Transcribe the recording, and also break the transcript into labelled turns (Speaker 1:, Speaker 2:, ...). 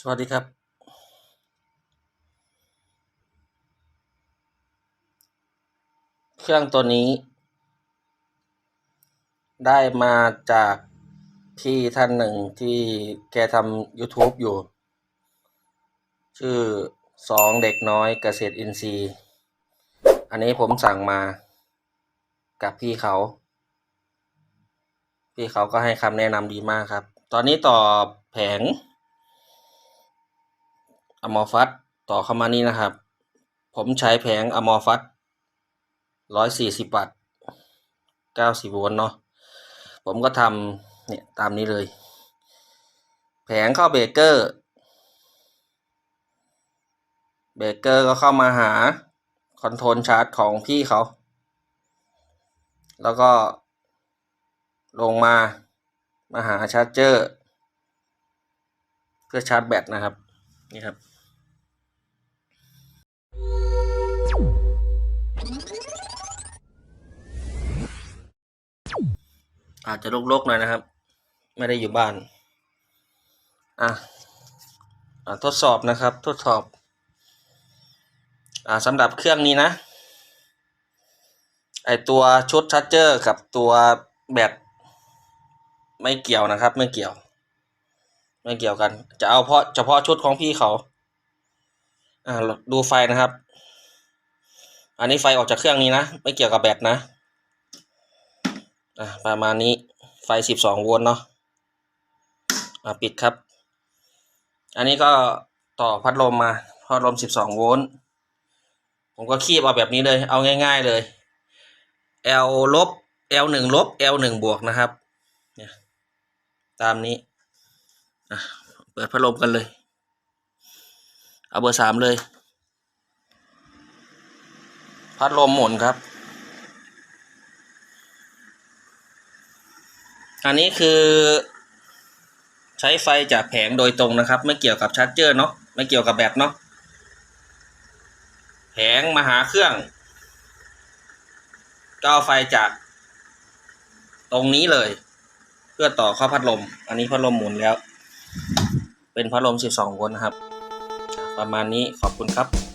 Speaker 1: สวัสดีครับ เครื่องตัวนี้ ได้มาจากพี่ท่านหนึ่งที่แกทำ YouTube อยู่ ชื่อสองเด็กน้อยเกษตรอินทรีย์ อันนี้ผมสั่งมากับพี่เขา พี่เขาก็ให้คำแนะนำดีมากครับ ตอนนี้ต่อแผง อมอฟัสต่อเข้ามานี่นะครับ ผมใช้แผงอมอฟัสร้อยสี่สิบวัตต์เก้าสิบโวลต์เนาะผมก็ทำเนี่ยตามนี้เลย แผงเข้าเบรกเกอร์เบรกเกอร์ก็เข้ามาหาคอนโทรลชาร์จของพี่เขา แล้วก็ลงมามาหาชาร์จเจอร์ เพื่อชาร์จแบตนะครับ นี่ครับอาจจะลกๆหน่อยนะครับ ไม่ได้อยู่บ้าน อะอะทดสอบนะครับ ทดสอบ อ่าสำหรับเครื่องนี้นะ ไอตัวชุดชาร์เจอร์กับตัวแบตไม่เกี่ยวนะครับ ไม่เกี่ยว ไม่เกี่ยวกัน จะเอาเพราะเฉพาะชุดของพี่เขา อ่าดูไฟนะครับ อันนี้ไฟออกจากเครื่องนี้นะ ไม่เกี่ยวกับแบตนะ อะประมาณนี้ไฟสิบสองโวลต์เนาะ อะปิดครับ อันนี้ก็ต่อพัดลมมา พัดลมสิบสองโวลต์ผมก็คีบเอาแบบนี้เลย เอาง่าย ๆเลย L ลบ L หนึ่งลบ L หนึ่งบวกนะครับ เนี่ย ตามนี้ เปิดพัดลมกันเลย เอาเบอร์สามเลย พัดลมหมุนครับ อันนี้คือใช้ไฟจากแผงโดยตรงนะครับ ไม่เกี่ยวกับชาร์จเจอร์เนาะไม่เกี่ยวกับแบตเนาะแผงมาหาเครื่องก็เอาไฟจากตรงนี้เลย เพื่อต่อเข้าพัดลม อันนี้พัดลมหมุนแล้ว เป็นพัดลม 12 โวลต์นะครับ ประมาณนี้ขอบคุณครับ